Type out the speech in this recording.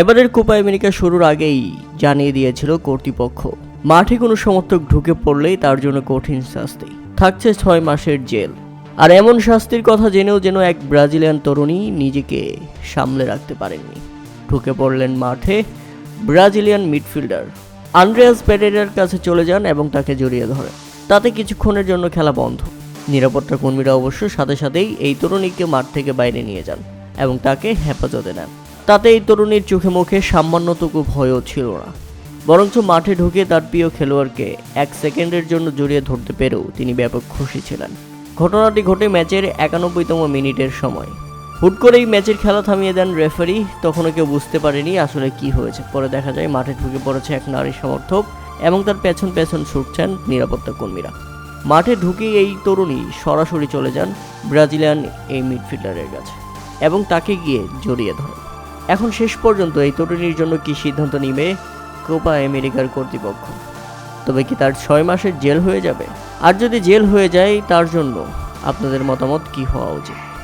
এবারের Copa America শুরুর আগেই জানিয়ে দিয়েছিল কর্তৃপক্ষ। মাঠে কোনো সমর্থক ঢুকে পড়লেই তার জন্য কঠিন শাস্তি। থাকছে ছয় মাসের জেল। আর এমন শাস্তির কথা জেনেও যেন এক ব্রাজিলিয়ান তরুণী নিজেকে সামলে রাখতে পারেননি। ঢুকে পড়লেন মাঠে ব্রাজিলিয়ান মিডফিল্ডার আন্দ্রেয়াস পেরেরার কাছে চলে যান এবং তাকে জড়িয়ে ধরেন। তাতে কিছুক্ষণের জন্য খেলা বন্ধ। নিরাপত্তা কর্মীরা অবশ্য সাথে সাথেই এই তরুণীকে মাঠ থেকে বাইরে নিয়ে যান এবং তাকে হেফাজতে নেন। তাতে এই তরুণীর চোখে মুখে সামান্যটুকু ভয়ও ছিল না। বরঞ্চ মাঠে ঢুকে তার প্রিয় খেলোয়াড়কে এক সেকেন্ডের জন্য জড়িয়ে ধরতে পেরেও তিনি ব্যাপক খুশি ছিলেন। ঘটনাটি ঘটে ম্যাচের একানব্বইতম মিনিটের সময়। হুট করেই ম্যাচের খেলা থামিয়ে দেন রেফারি। তখনও কেউ বুঝতে পারেনি আসলে কি হয়েছে। পরে দেখা যায় মাঠে ঢুকে পড়েছে এক নারী সমর্থক এবং তার পেছন পেছন ছুটছেন নিরাপত্তা কর্মীরা। মাঠে ঢুকে এই তরুণী সরাসরি চলে যান ব্রাজিলিয়ান এই মিডফিল্ডারের কাছে এবং তাকে গিয়ে জড়িয়ে ধরেন। এখন শেষ পর্যন্ত এই তরুণীর জন্য কি সিদ্ধান্ত নিবে? কোপা আমেরিকার কর্তৃপক্ষ। তবে কি তার ছয় মাসের জেল হয়ে যাবে? আর যদি জেল হয়ে যায়, তার জন্য আপনাদের মতামত কি হওয়া উচিত?